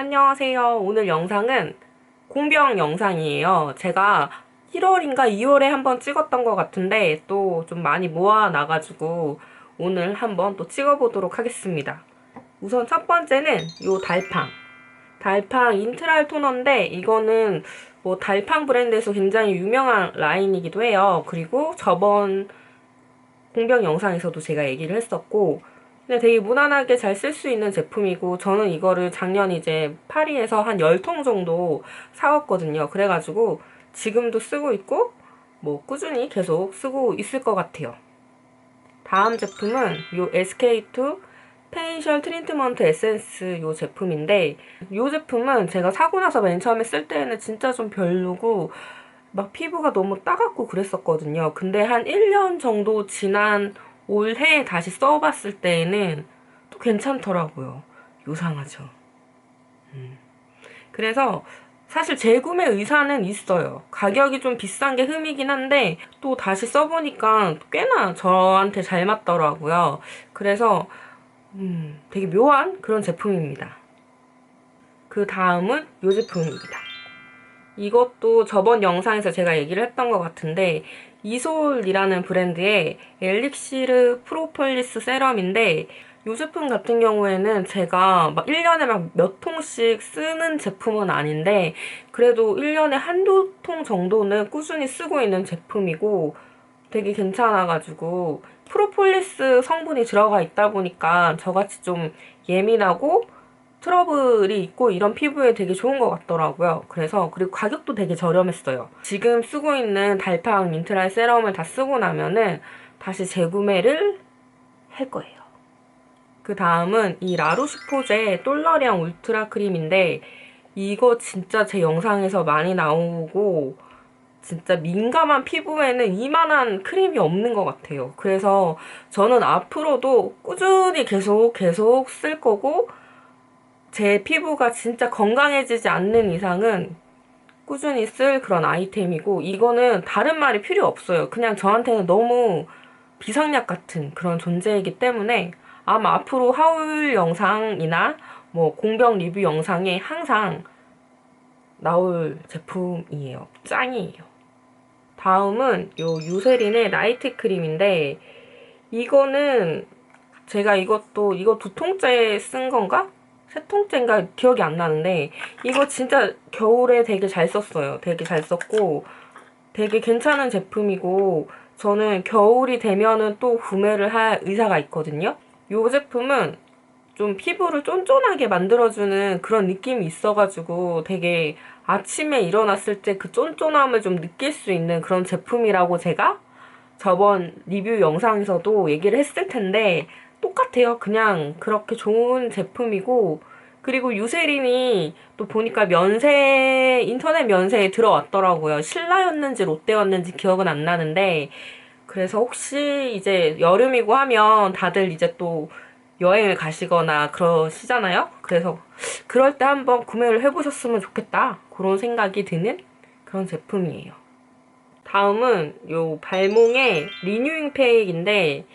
안녕하세요. 오늘 영상은 공병 영상이에요. 제가 1월인가 2월에 한번 찍었던 것 같은데 또 좀 많이 모아놔가지고 오늘 한번 또 찍어보도록 하겠습니다. 우선 첫 번째는 요 달팡. 달팡 인트랄 토너인데 이거는 뭐 달팡 브랜드에서 굉장히 유명한 라인이기도 해요. 그리고 저번 공병 영상에서도 제가 얘기를 했었고 근데 되게 무난하게 잘 쓸 수 있는 제품이고 저는 이거를 작년 이제 파리에서 한 10통 정도 사왔거든요. 그래가지고 지금도 쓰고 있고 뭐 꾸준히 계속 쓰고 있을 것 같아요. 다음 제품은 요 SK2 페이셜 트리트먼트 에센스 요 제품인데 요 제품은 제가 사고 나서 맨 처음에 쓸 때는 진짜 좀 별로고 막 피부가 너무 따갑고 그랬었거든요. 근데 한 1년 정도 지난 올해 다시 써봤을 때에는 또 괜찮더라고요. 요상하죠. 음. 그래서 사실 재구매 의사는 있어요. 가격이 좀 비싼 게 흠이긴 한데 또 다시 써보니까 꽤나 저한테 잘 맞더라고요. 그래서 음, 되게 묘한 그런 제품입니다. 그 다음은 이 제품입니다. 이것도 저번 영상에서 제가 얘기를 했던 것 같은데 이솔이라는 브랜드의 엘릭시르 프로폴리스 세럼인데 이 제품 같은 경우에는 제가 막 1년에 막 몇 통씩 쓰는 제품은 아닌데 그래도 1년에 한두 통 정도는 꾸준히 쓰고 있는 제품이고 되게 괜찮아가지고 프로폴리스 성분이 들어가 있다 보니까 저같이 좀 예민하고 트러블이 있고 이런 피부에 되게 좋은 것 같더라고요. 그래서 그리고 가격도 되게 저렴했어요. 지금 쓰고 있는 달팡 민트랄 세럼을 다 쓰고 나면은 다시 재구매를 할 거예요. 그 다음은 이 라로시포제 똘러량 울트라 크림인데 이거 진짜 제 영상에서 많이 나오고 진짜 민감한 피부에는 이만한 크림이 없는 것 같아요. 그래서 저는 앞으로도 꾸준히 계속 계속 쓸 거고 제 피부가 진짜 건강해지지 않는 이상은 꾸준히 쓸 그런 아이템이고 이거는 다른 말이 필요 없어요. 그냥 저한테는 너무 비상약 같은 그런 존재이기 때문에 아마 앞으로 하울 영상이나 뭐 공병 리뷰 영상에 항상 나올 제품이에요. 짱이에요. 다음은 요 유세린의 나이트 크림인데 이거는 제가 이것도 이거 두 통째 쓴 건가? 세 통째인가 기억이 안 나는데 이거 진짜 겨울에 되게 잘 썼어요. 되게 잘 썼고 되게 괜찮은 제품이고 저는 겨울이 되면은 또 구매를 할 의사가 있거든요. 이 제품은 좀 피부를 쫀쫀하게 만들어주는 그런 느낌이 있어가지고 되게 아침에 일어났을 때 그 쫀쫀함을 좀 느낄 수 있는 그런 제품이라고 제가 저번 리뷰 영상에서도 얘기를 했을 텐데 똑같아요. 그냥 그렇게 좋은 제품이고 그리고 유세린이 또 보니까 면세 인터넷 면세에 들어왔더라고요. 신라였는지 롯데였는지 기억은 안 나는데 그래서 혹시 이제 여름이고 하면 다들 이제 또 여행을 가시거나 그러시잖아요. 그래서 그럴 때 한번 구매를 해보셨으면 좋겠다. 그런 생각이 드는 그런 제품이에요. 다음은 요 발몽의 리뉴잉 팩인데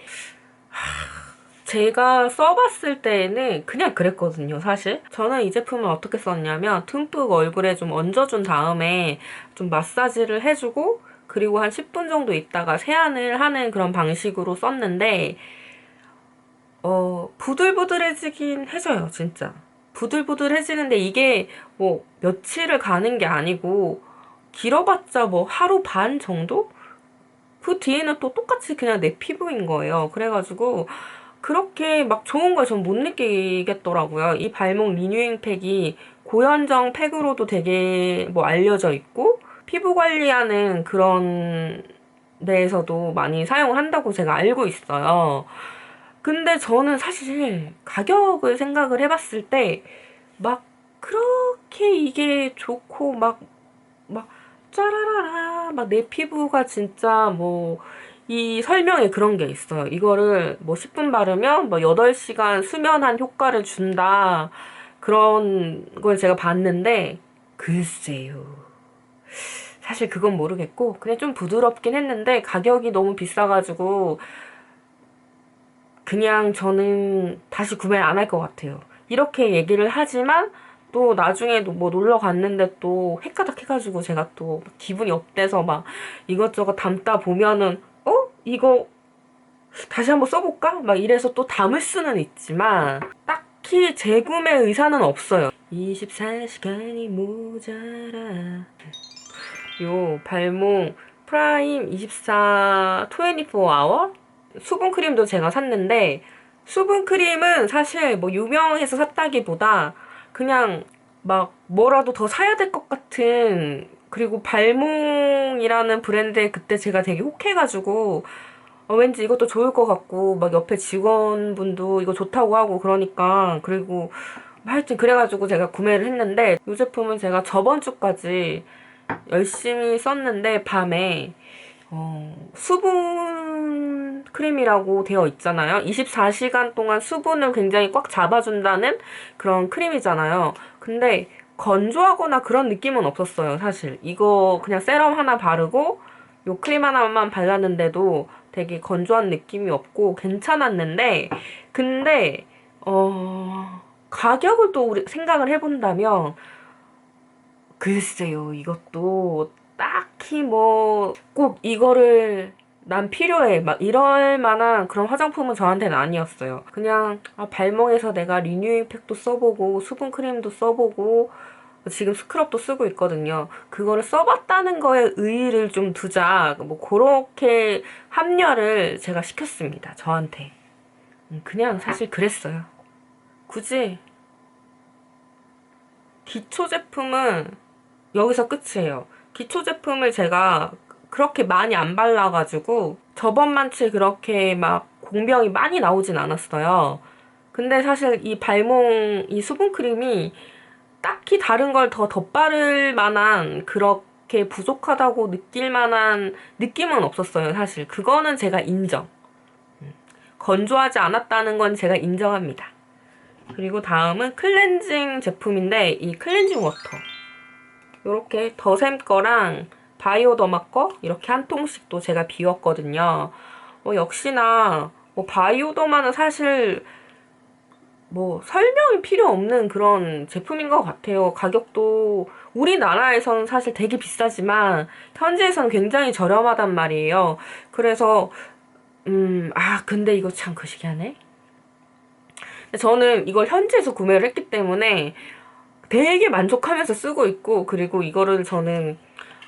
제가 써봤을 때에는 그냥 그랬거든요, 사실. 저는 이 제품을 어떻게 썼냐면 듬뿍 얼굴에 좀 얹어준 다음에 좀 마사지를 해주고 그리고 한 10분 정도 있다가 세안을 하는 그런 방식으로 썼는데 어, 부들부들해지긴 해져요, 진짜. 부들부들해지는데 이게 뭐 며칠을 가는 게 아니고 길어봤자 뭐 하루 반 정도? 그 뒤에는 또 똑같이 그냥 내 피부인 거예요. 그래가지고 그렇게 막 좋은 걸 전 못 느끼겠더라고요. 이 발목 리뉴잉 팩이 고현정 팩으로도 되게 뭐 알려져 있고 피부 관리하는 그런 데에서도 많이 사용을 한다고 제가 알고 있어요. 근데 저는 사실 가격을 생각을 해봤을 때 막 그렇게 이게 좋고 막, 막 짜라라라 막 내 피부가 진짜 뭐 이 설명에 그런 게 있어요. 이거를 뭐 10분 바르면 뭐 8시간 수면한 효과를 준다. 그런 걸 제가 봤는데 글쎄요. 사실 그건 모르겠고 그냥 좀 부드럽긴 했는데 가격이 너무 비싸가지고 그냥 저는 다시 구매를 안 할 것 같아요. 이렇게 얘기를 하지만 또 나중에도 뭐 놀러 갔는데 또 헷가닥 해가지고 제가 또 기분이 업돼서 막 이것저것 담다 보면은 어? 이거 다시 한번 써볼까? 막 이래서 또 담을 수는 있지만 딱히 재구매 의사는 없어요. 24시간이 모자라. 요 발몽 프라임 24 24아워 수분 크림도 제가 샀는데 수분 크림은 사실 뭐 유명해서 샀다기보다 그냥 막 뭐라도 더 사야 될 것 같은 그리고 발몽이라는 브랜드에 그때 제가 되게 혹해가지고 어, 왠지 이것도 좋을 것 같고 막 옆에 직원분도 이거 좋다고 하고 그러니까 그리고 하여튼 그래가지고 제가 구매를 했는데 이 제품은 제가 저번 주까지 열심히 썼는데 밤에 어, 수분 크림이라고 되어 있잖아요. 24시간 동안 수분을 굉장히 꽉 잡아준다는 그런 크림이잖아요. 근데 건조하거나 그런 느낌은 없었어요, 사실. 이거 그냥 세럼 하나 바르고 요 크림 하나만 발랐는데도 되게 건조한 느낌이 없고 괜찮았는데 근데 어 가격을 또 생각을 해본다면 글쎄요 이것도 딱히 뭐 꼭 이거를 난 필요해 막 이럴 만한 그런 화장품은 저한테는 아니었어요 그냥 아, 발목에서 내가 리뉴잉 팩도 써보고 수분 크림도 써보고 지금 스크럽도 쓰고 있거든요. 그거를 써봤다는 거에 의의를 좀 두자. 뭐, 그렇게 합류를 제가 시켰습니다. 저한테. 음, 그냥 사실 그랬어요. 굳이, 기초 제품은 여기서 끝이에요. 기초 제품을 제가 그렇게 많이 안 발라가지고, 저번만치 그렇게 막 공병이 많이 나오진 않았어요. 근데 사실 이 발몽, 이 수분크림이 딱히 다른 걸 더 덧바를 만한 그렇게 부족하다고 느낄 만한 느낌은 없었어요, 사실. 그거는 제가 인정. 음. 건조하지 않았다는 건 제가 인정합니다. 그리고 다음은 클렌징 제품인데 이 클렌징 워터. 이렇게 더샘 거랑 바이오더마 거 이렇게 한 통씩 또 제가 비웠거든요. 뭐 역시나 뭐 바이오더마는 사실 뭐 설명이 필요 없는 그런 제품인 것 같아요. 가격도 우리나라에서는 사실 되게 비싸지만 현지에서는 굉장히 저렴하단 말이에요. 그래서 음, 아 근데 이거 참 거시기하네. 저는 이걸 현지에서 구매를 했기 때문에 되게 만족하면서 쓰고 있고 그리고 이거를 저는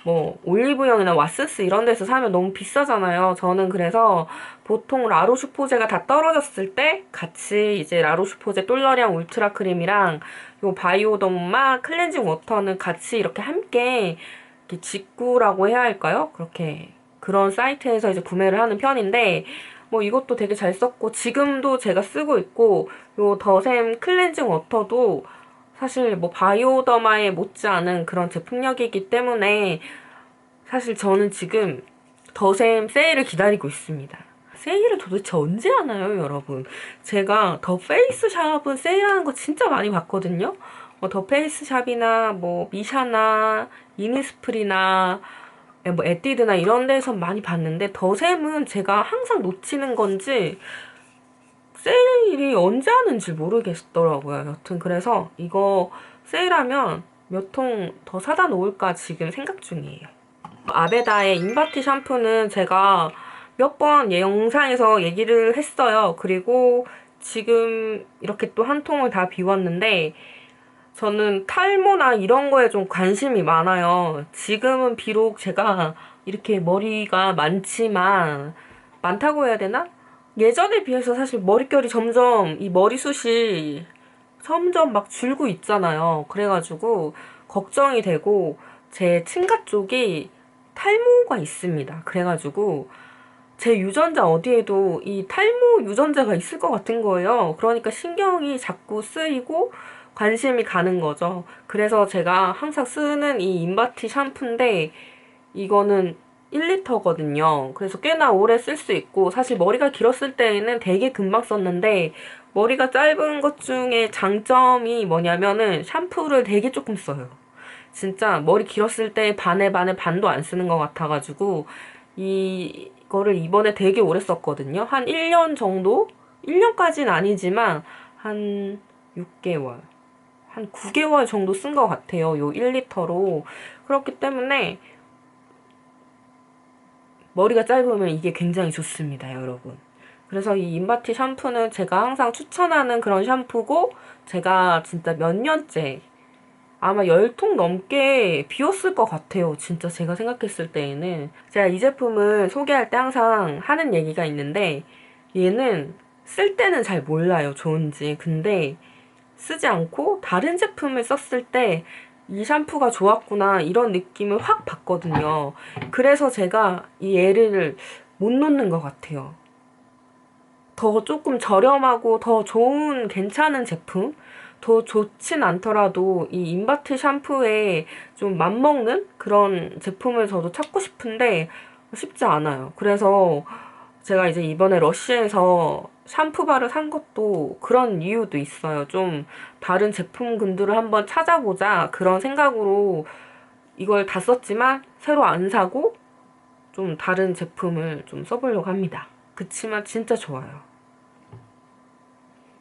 뭐 올리브영이나 왓슨스 이런 데서 사면 너무 비싸잖아요. 저는 그래서 보통 라로슈포제가 다 떨어졌을 때 같이 이제 라로슈포제 똘러리앙 울트라 크림이랑 요 바이오더마 클렌징 워터는 같이 이렇게 함께 이렇게 직구라고 해야 할까요? 그렇게 그런 사이트에서 이제 구매를 하는 편인데 뭐 이것도 되게 잘 썼고 지금도 제가 쓰고 있고 요 더샘 클렌징 워터도 사실 뭐 바이오더마에 못지않은 그런 제품력이기 때문에 사실 저는 지금 더샘 세일을 기다리고 있습니다. 세일을 도대체 언제 하나요, 여러분? 제가 더 페이스샵은 세일하는 거 진짜 많이 봤거든요. 뭐 더 페이스샵이나 뭐 미샤나 이니스프리나 뭐 에뛰드나 이런 데서 많이 봤는데 더샘은 제가 항상 놓치는 건지 세일이 언제 하는지 모르겠더라고요. 여튼 그래서 이거 세일하면 몇 통 더 사다 놓을까 지금 생각 중이에요. 아베다의 인바티 샴푸는 제가 몇 번 영상에서 얘기를 했어요. 그리고 지금 이렇게 또 한 통을 다 비웠는데 저는 탈모나 이런 거에 좀 관심이 많아요. 지금은 비록 제가 이렇게 머리가 많지만 많다고 해야 되나? 예전에 비해서 사실 머릿결이 점점 이 머리숱이 점점 막 줄고 있잖아요. 그래가지고 걱정이 되고 제 친가 쪽이 탈모가 있습니다. 그래가지고 제 유전자 어디에도 이 탈모 유전자가 있을 것 같은 거예요. 그러니까 신경이 자꾸 쓰이고 관심이 가는 거죠. 그래서 제가 항상 쓰는 이 인바티 샴푸인데 이거는 1리터거든요. 그래서 꽤나 오래 쓸 수 있고 사실 머리가 길었을 때에는 되게 금방 썼는데 머리가 짧은 것 중에 장점이 뭐냐면은 샴푸를 되게 조금 써요. 진짜 머리 길었을 때 반에 반에 반도 안 쓰는 것 같아가지고 이 거를 이번에 되게 오래 썼거든요. 한 1년 정도? 1년까지는 아니지만 한 6개월. 한 9개월 정도 쓴 것 같아요. 요 1리터로. 그렇기 때문에 머리가 짧으면 이게 굉장히 좋습니다, 여러분. 그래서 이 인바티 샴푸는 제가 항상 추천하는 그런 샴푸고 제가 진짜 몇 년째 아마 열 통 넘게 비웠을 것 같아요. 진짜 제가 생각했을 때에는 제가 이 제품을 소개할 때 항상 하는 얘기가 있는데 얘는 쓸 때는 잘 몰라요. 좋은지. 근데 쓰지 않고 다른 제품을 썼을 때 이 샴푸가 좋았구나 이런 느낌을 확 받거든요. 그래서 제가 이 얘를 못 놓는 것 같아요. 더 조금 저렴하고 더 좋은 괜찮은 제품 더 좋진 않더라도 이 인바트 샴푸에 좀 맞먹는 그런 제품을 저도 찾고 싶은데 쉽지 않아요. 그래서 제가 이제 이번에 러쉬에서 샴푸바를 산 것도 그런 이유도 있어요. 좀 다른 제품군들을 한번 찾아보자 그런 생각으로 이걸 다 썼지만 새로 안 사고 좀 다른 제품을 좀 써보려고 합니다. 그치만 진짜 좋아요.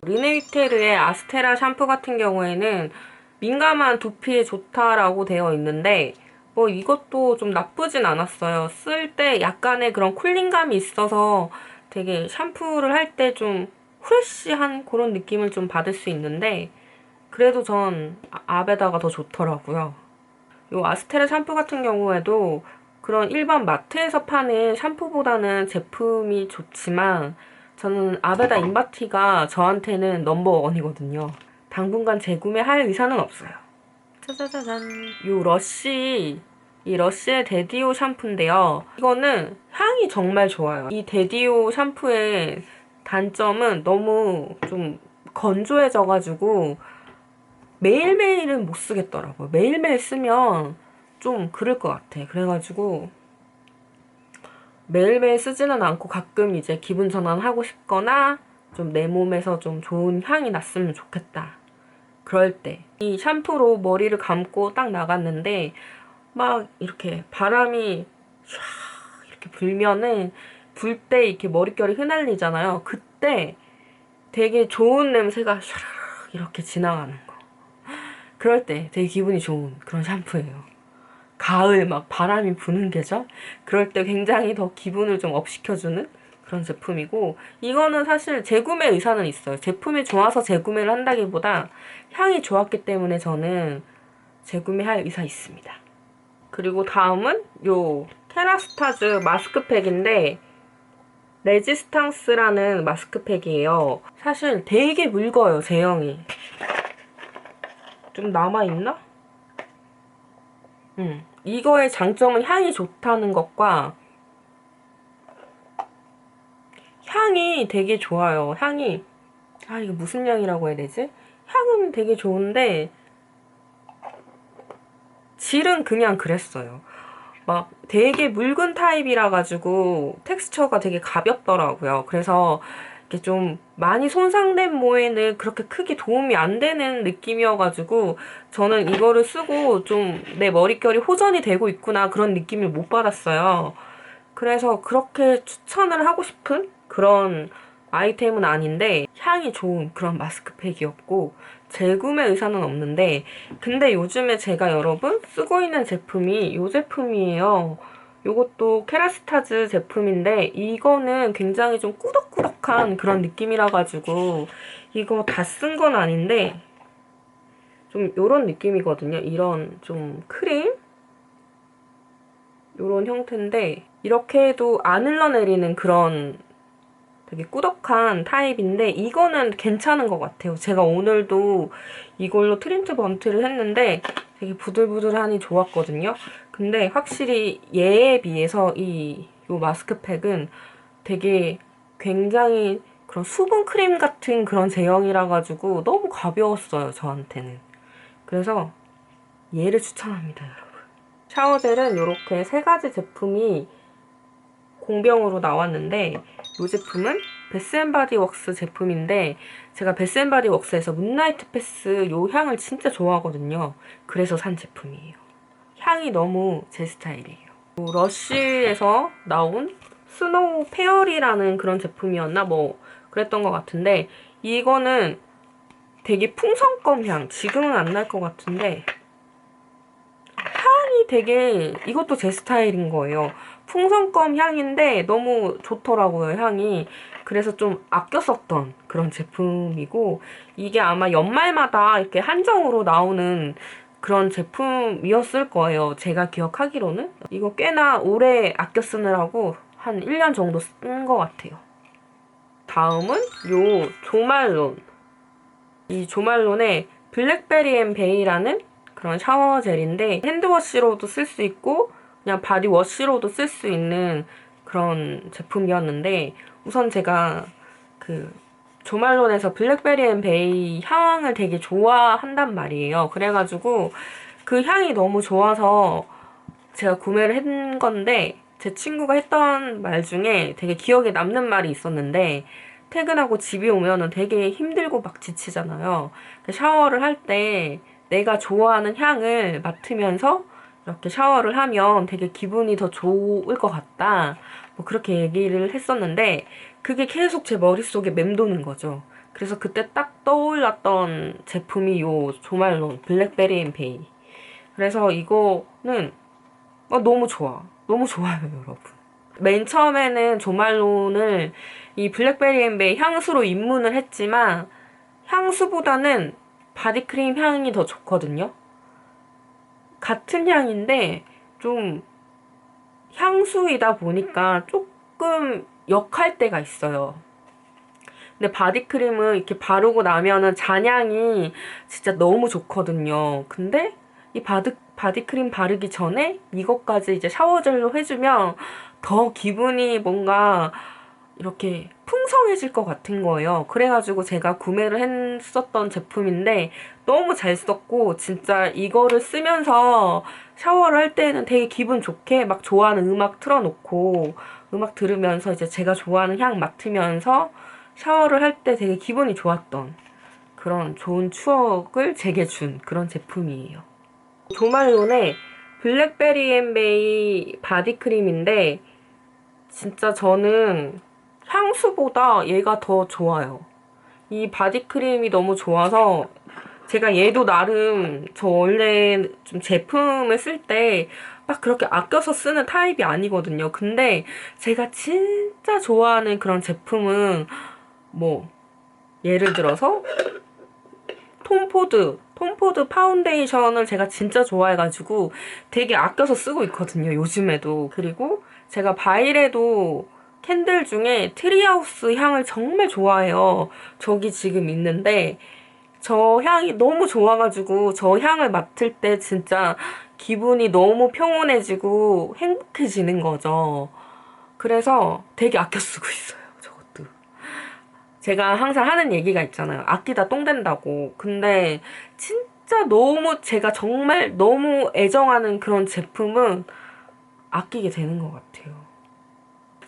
르네위테르의 아스테라 샴푸 같은 경우에는 민감한 두피에 좋다라고 되어 있는데 뭐 이것도 좀 나쁘진 않았어요. 쓸 때 약간의 그런 쿨링감이 있어서 되게 샴푸를 할 때좀 프레쉬한 그런 느낌을 좀 받을 수 있는데 그래도 전 아- 아베다가 더 좋더라고요. 요 아스테라 샴푸 같은 경우에도 그런 일반 마트에서 파는 샴푸보다는 제품이 좋지만 저는 아베다 인바티가 저한테는 넘버원이거든요. 당분간 재구매할 의사는 없어요. 짜자자잔. 요 러쉬, 이 러쉬의 데디오 샴푸인데요. 이거는 향이 정말 좋아요. 이 데디오 샴푸의 단점은 너무 좀 건조해져가지고 매일매일은 못 쓰겠더라고요. 매일매일 쓰면 좀 그럴 것 같아. 그래가지고 매일매일 쓰지는 않고 가끔 이제 기분 전환하고 싶거나 좀 내 몸에서 좀 좋은 향이 났으면 좋겠다. 그럴 때 이 샴푸로 머리를 감고 딱 나갔는데 막 이렇게 바람이 唰 이렇게 불면은 불 때 이렇게 머릿결이 휘날리잖아요. 그때 되게 좋은 냄새가 唰 이렇게 지나가는 거. 그럴 때 되게 기분이 좋은 그런 샴푸예요. 가을 막 바람이 부는 계절? 그럴 때 굉장히 더 기분을 좀 업시켜주는 그런 제품이고 이거는 사실 재구매 의사는 있어요. 제품이 좋아서 재구매를 한다기보다 향이 좋았기 때문에 저는 재구매할 의사 있습니다. 그리고 다음은 요 테라스타즈 마스크팩인데 레지스탕스라는 마스크팩이에요. 사실 되게 묽어요, 제형이. 좀 남아있나? 음, 이거의 장점은 향이 좋다는 것과 향이 되게 좋아요. 향이 아 이거 무슨 향이라고 해야 되지? 향은 되게 좋은데 질은 그냥 그랬어요. 막 되게 묽은 타입이라 가지고 텍스처가 되게 가볍더라고요. 그래서 이렇게 좀 많이 손상된 모에는 그렇게 크게 도움이 안 되는 느낌이어가지고 저는 이거를 쓰고 좀 내 머릿결이 호전이 되고 있구나 그런 느낌을 못 받았어요. 그래서 그렇게 추천을 하고 싶은 그런 아이템은 아닌데 향이 좋은 그런 마스크팩이었고 재구매 의사는 없는데 근데 요즘에 제가 여러분 쓰고 있는 제품이 이 제품이에요. 요것도 케라스타즈 제품인데 이거는 굉장히 좀 꾸덕꾸덕한 그런 느낌이라 가지고 이거 다 쓴 건 아닌데 좀 요런 느낌이거든요. 이런 좀 크림 요런 형태인데 이렇게 해도 안 흘러내리는 그런 되게 꾸덕한 타입인데 이거는 괜찮은 것 같아요. 제가 오늘도 이걸로 트린트 번트를 했는데 되게 부들부들하니 좋았거든요. 근데 확실히 얘에 비해서 이요 마스크팩은 되게 굉장히 그런 수분 크림 같은 그런 제형이라 가지고 너무 가벼웠어요, 저한테는. 그래서 얘를 추천합니다, 여러분. 샤워젤은 이렇게 세 가지 제품이 공병으로 나왔는데 이 제품은 베스앤바디웍스 제품인데 제가 베스앤바디웍스에서 문나이트 패스 요 향을 진짜 좋아하거든요. 그래서 산 제품이에요. 향이 너무 제 스타일이에요. 요 러쉬에서 나온 스노우 페어리라는 그런 제품이었나 뭐 그랬던 것 같은데 이거는 되게 풍선껌 향. 지금은 안 날 것 같은데 향이 되게 이것도 제 스타일인 거예요. 풍선껌 향인데 너무 좋더라고요, 향이. 그래서 좀 아껴 썼던 그런 제품이고 이게 아마 연말마다 이렇게 한정으로 나오는 그런 제품이었을 거예요. 제가 기억하기로는. 이거 꽤나 오래 아껴 쓰느라고 한 1년 정도 쓴 것 같아요. 다음은 요 조말론. 이 조말론의 블랙베리 앤 베이라는 그런 샤워 젤인데 핸드워시로도 쓸 수 있고 그냥 바디워시로도 쓸 수 있는 그런 제품이었는데 우선 제가 그 조말론에서 블랙베리 앤 베이 향을 되게 좋아한단 말이에요. 그래가지고 그 향이 너무 좋아서 제가 구매를 한 건데 제 친구가 했던 말 중에 되게 기억에 남는 말이 있었는데 퇴근하고 집에 오면은 되게 힘들고 막 지치잖아요. 그 샤워를 할 때 내가 좋아하는 향을 맡으면서 이렇게 샤워를 하면 되게 기분이 더 좋을 것 같다. 뭐 그렇게 얘기를 했었는데 그게 계속 제 머릿속에 맴도는 거죠. 그래서 그때 딱 떠올랐던 제품이 요 조말론 블랙베리 앤 베이. 그래서 이거는 어, 너무 좋아. 너무 좋아요, 여러분. 맨 처음에는 조말론을 이 블랙베리 앤 베이 향수로 입문을 했지만 향수보다는 바디크림 향이 더 좋거든요. 같은 향인데 좀 향수이다 보니까 조금 역할 때가 있어요. 근데 바디크림은 이렇게 바르고 나면은 잔향이 진짜 너무 좋거든요. 근데 이 바디, 바디크림 바르기 전에 이것까지 이제 샤워젤로 해주면 더 기분이 뭔가 이렇게 풍성해질 것 같은 거예요. 그래가지고 제가 구매를 했었던 제품인데 너무 잘 썼고 진짜 이거를 쓰면서 샤워를 할 때는 되게 기분 좋게 막 좋아하는 음악 틀어놓고 음악 들으면서 이제 제가 좋아하는 향 맡으면서 샤워를 할 때 되게 기분이 좋았던 그런 좋은 추억을 제게 준 그런 제품이에요. 조말론의 블랙베리 앤 베이 바디크림인데 진짜 저는 향수보다 얘가 더 좋아요. 이 바디크림이 너무 좋아서 제가 얘도 나름 저 원래 좀 제품을 쓸 때 막 그렇게 아껴서 쓰는 타입이 아니거든요. 근데 제가 진짜 좋아하는 그런 제품은 뭐 예를 들어서 톰포드 톰포드 파운데이션을 제가 진짜 좋아해가지고 되게 아껴서 쓰고 있거든요. 요즘에도 그리고 제가 바일에도 캔들 중에 트리하우스 향을 정말 좋아해요. 저기 지금 있는데 저 향이 너무 좋아가지고 저 향을 맡을 때 진짜 기분이 너무 평온해지고 행복해지는 거죠. 그래서 되게 아껴 쓰고 있어요. 저것도. 제가 항상 하는 얘기가 있잖아요. 아끼다 똥 된다고. 근데 진짜 너무 제가 정말 너무 애정하는 그런 제품은 아끼게 되는 것 같아요.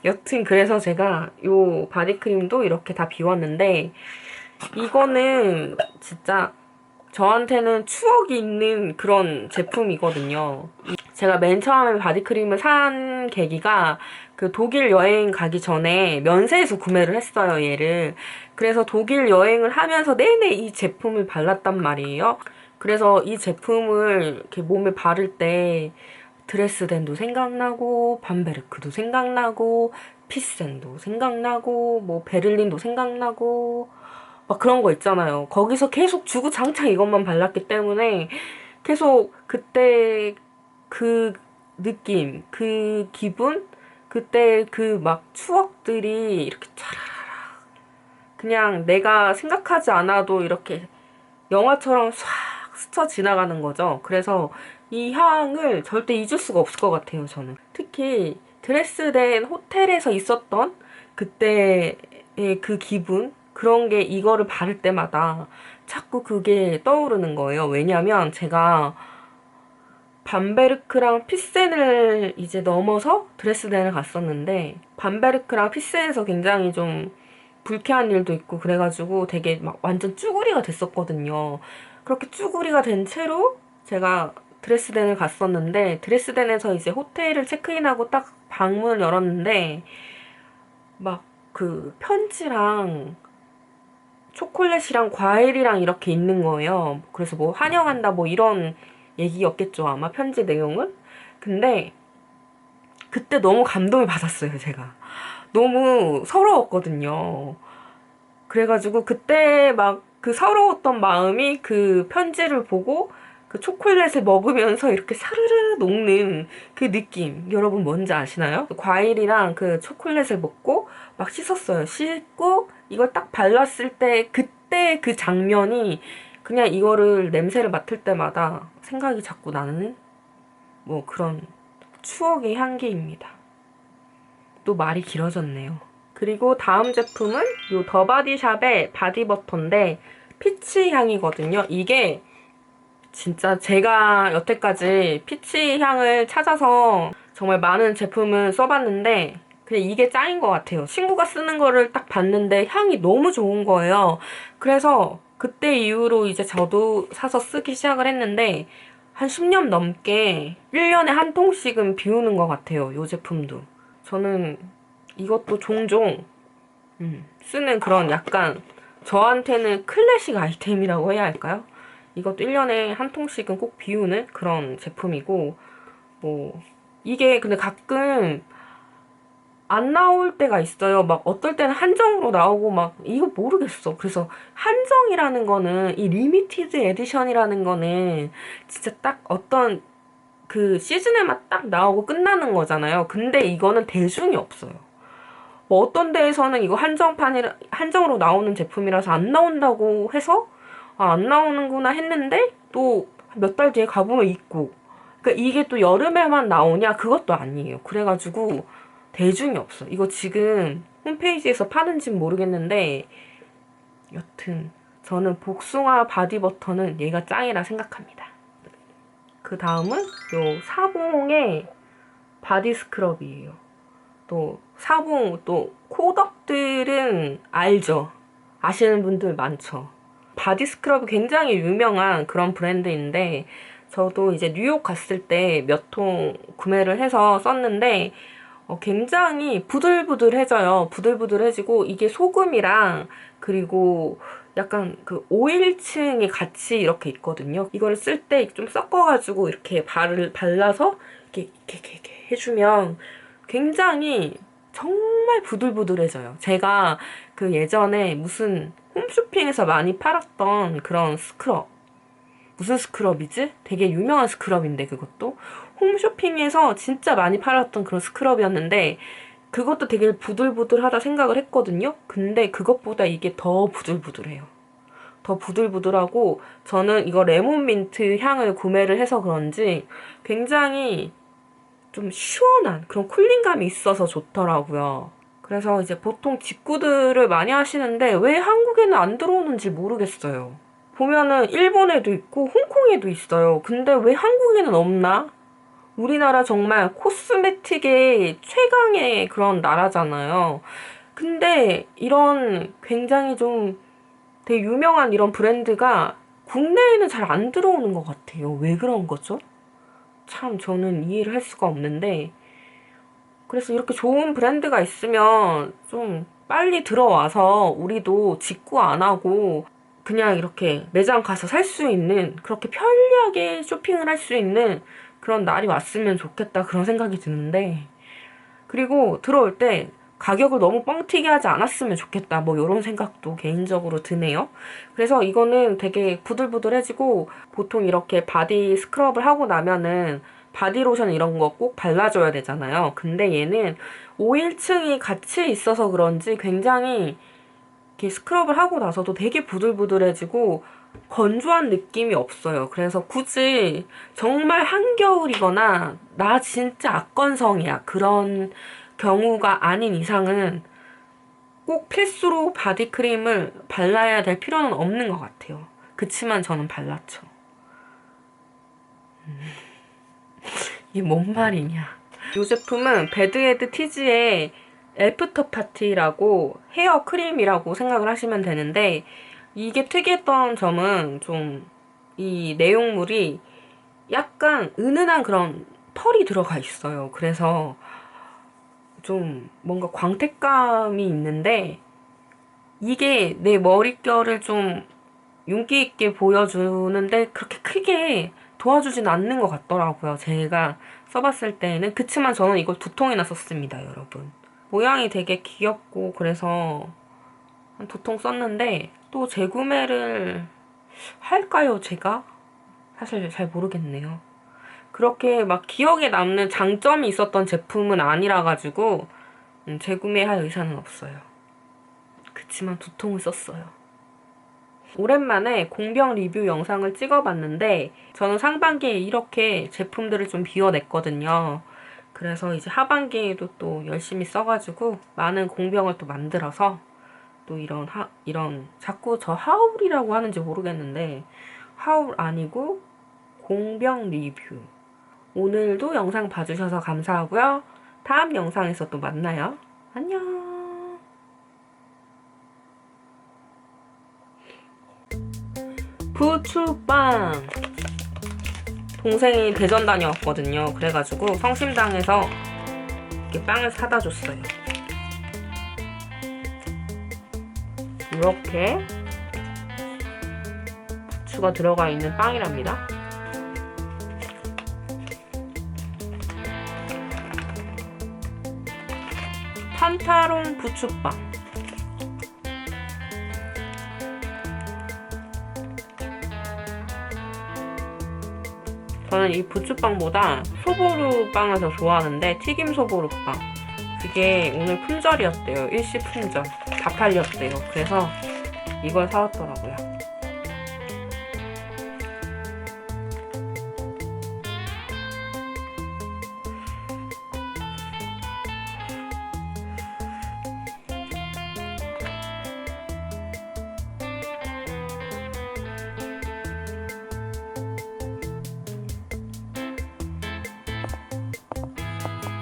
여튼 그래서 제가 요 바디크림도 이렇게 다 비웠는데 이거는 진짜 저한테는 추억이 있는 그런 제품이거든요. 제가 맨 처음에 바디크림을 산 계기가 그 독일 여행 가기 전에 면세에서 구매를 했어요, 얘를. 그래서 독일 여행을 하면서 내내 이 제품을 발랐단 말이에요. 그래서 이 제품을 이렇게 몸에 바를 때 드레스덴도 생각나고 밤베르크도 생각나고 피센도 생각나고 뭐 베를린도 생각나고 막 그런 거 있잖아요. 거기서 계속 주구장창 이것만 발랐기 때문에 계속 그때 그 느낌, 그 기분, 그때 그 막 추억들이 이렇게 차라라라 그냥 내가 생각하지 않아도 이렇게 영화처럼 싹 스쳐 지나가는 거죠. 그래서 이 향을 절대 잊을 수가 없을 것 같아요, 저는. 특히 드레스덴 호텔에서 있었던 그때의 그 기분, 그런 게 이거를 바를 때마다 자꾸 그게 떠오르는 거예요. 왜냐면 제가 밤베르크랑 피센을 이제 넘어서 드레스덴을 갔었는데 밤베르크랑 피센에서 굉장히 좀 불쾌한 일도 있고 그래가지고 되게 막 완전 쭈구리가 됐었거든요. 그렇게 쭈구리가 된 채로 제가 드레스덴을 갔었는데 드레스덴에서 이제 호텔을 체크인하고 딱 방문을 열었는데 막 그 편지랑 초콜릿이랑 과일이랑 이렇게 있는 거예요. 그래서 뭐 환영한다 뭐 이런 얘기였겠죠 아마 편지 내용은. 근데 그때 너무 감동을 받았어요 제가. 너무 서러웠거든요. 그래가지고 그때 막 그 서러웠던 마음이 그 편지를 보고 그 초콜릿을 먹으면서 이렇게 사르르 녹는 그 느낌 여러분 뭔지 아시나요? 과일이랑 그 초콜릿을 먹고 막 씻었어요. 씻고 이걸 딱 발랐을 때 그때 그 장면이 그냥 이거를 냄새를 맡을 때마다 생각이 자꾸 나는 뭐 그런 추억의 향기입니다. 또 말이 길어졌네요. 그리고 다음 제품은 요 더바디샵의 바디버터인데 피치 향이거든요. 이게 진짜 제가 여태까지 피치 향을 찾아서 정말 많은 제품을 써봤는데 그냥 이게 짱인 것 같아요. 친구가 쓰는 거를 딱 봤는데 향이 너무 좋은 거예요. 그래서 그때 이후로 이제 저도 사서 쓰기 시작을 했는데 한 10년 넘게 1년에 한 통씩은 비우는 것 같아요. 이 제품도. 저는 이것도 종종 음, 쓰는 그런 약간 저한테는 클래식 아이템이라고 해야 할까요? 이것도 1년에 한 통씩은 꼭 비우는 그런 제품이고 뭐 이게 근데 가끔 안 나올 때가 있어요. 막 어떨 때는 한정으로 나오고 막 이거 모르겠어. 그래서 한정이라는 거는 이 리미티드 에디션이라는 거는 진짜 딱 어떤 그 시즌에만 딱 나오고 끝나는 거잖아요. 근데 이거는 대중이 없어요. 뭐 어떤 데에서는 이거 한정판이 한정으로 나오는 제품이라서 안 나온다고 해서 아, 안 나오는구나 했는데 또 몇 달 뒤에 가보면 있고 그러니까 이게 또 여름에만 나오냐 그것도 아니에요. 그래가지고 대중이 없어. 이거 지금 홈페이지에서 파는진 모르겠는데 여튼 저는 복숭아 바디버터는 얘가 짱이라 생각합니다. 그 다음은 요 사봉의 바디 스크럽이에요. 또 사봉 또 코덕들은 알죠. 아시는 분들 많죠. 바디 스크럽이 굉장히 유명한 그런 브랜드인데 저도 이제 뉴욕 갔을 때 몇 통 구매를 해서 썼는데 어, 굉장히 부들부들해져요. 부들부들해지고 이게 소금이랑 그리고 약간 그 오일층이 같이 이렇게 있거든요. 이거를 쓸 때 좀 섞어가지고 이렇게 발을 발라서 이렇게, 이렇게, 이렇게 해주면 굉장히 정말 부들부들해져요. 제가 그 예전에 무슨 홈쇼핑에서 많이 팔았던 그런 스크럽. 무슨 스크럽이지? 되게 유명한 스크럽인데 그것도 홈쇼핑에서 진짜 많이 팔았던 그런 스크럽이었는데 그것도 되게 부들부들하다 생각을 했거든요. 근데 그것보다 이게 더 부들부들해요. 더 부들부들하고 저는 이거 레몬민트 향을 구매를 해서 그런지 굉장히 좀 시원한 그런 쿨링감이 있어서 좋더라고요. 그래서 이제 보통 직구들을 많이 하시는데 왜 한국에는 안 들어오는지 모르겠어요. 보면은 일본에도 있고 홍콩에도 있어요. 근데 왜 한국에는 없나? 우리나라 정말 코스메틱의 최강의 그런 나라잖아요. 근데 이런 굉장히 좀 되게 유명한 이런 브랜드가 국내에는 잘 안 들어오는 것 같아요. 왜 그런 거죠? 참 저는 이해를 할 수가 없는데 그래서 이렇게 좋은 브랜드가 있으면 좀 빨리 들어와서 우리도 직구 안 하고 그냥 이렇게 매장 가서 살 수 있는 그렇게 편리하게 쇼핑을 할 수 있는 그런 날이 왔으면 좋겠다 그런 생각이 드는데 그리고 들어올 때 가격을 너무 뻥튀기 하지 않았으면 좋겠다. 뭐 이런 생각도 개인적으로 드네요. 그래서 이거는 되게 부들부들해지고 보통 이렇게 바디 스크럽을 하고 나면은 바디로션 이런 거 꼭 발라줘야 되잖아요. 근데 얘는 오일층이 같이 있어서 그런지 굉장히 이렇게 스크럽을 하고 나서도 되게 부들부들해지고 건조한 느낌이 없어요. 그래서 굳이 정말 한겨울이거나 나 진짜 악건성이야. 그런 경우가 아닌 이상은 꼭 필수로 바디크림을 발라야 될 필요는 없는 것 같아요. 그치만 저는 발랐죠. 음. 이게 뭔 말이냐. 이 제품은 배드헤드 티즈의 애프터 파티라고 헤어 크림이라고 생각을 하시면 되는데 이게 특이했던 점은 좀 이 내용물이 약간 은은한 그런 펄이 들어가 있어요. 그래서 좀 뭔가 광택감이 있는데 이게 내 머릿결을 좀 윤기 있게 보여주는데 그렇게 크게 도와주진 않는 것 같더라고요. 제가 써봤을 때는. 그치만 저는 이걸 두 통이나 썼습니다, 여러분. 모양이 되게 귀엽고 그래서 한 두 통 썼는데 또 재구매를 할까요, 제가? 사실 잘 모르겠네요. 그렇게 막 기억에 남는 장점이 있었던 제품은 아니라 가지고 음, 재구매할 의사는 없어요. 그치만 두 통을 썼어요. 오랜만에 공병 리뷰 영상을 찍어봤는데 저는 상반기에 이렇게 제품들을 좀 비워냈거든요. 그래서 이제 하반기에도 또 열심히 써가지고 많은 공병을 또 만들어서 또 이런 하, 이런 자꾸 저 하울이라고 하는지 모르겠는데 하울 아니고 공병 리뷰 오늘도 영상 봐주셔서 감사하고요. 다음 영상에서 또 만나요. 안녕. 부추빵. 동생이 대전 다녀왔거든요. 그래가지고 성심당에서 이렇게 빵을 사다 줬어요. 이렇게 부추가 들어가 있는 빵이랍니다. 판타롱 부추빵. 저는 이 부추빵보다 소보루 빵을 더 좋아하는데 튀김 소보루 빵. 그게 오늘 품절이었대요. 일시 품절. 다 팔렸대요. 그래서 이걸 사왔더라고요.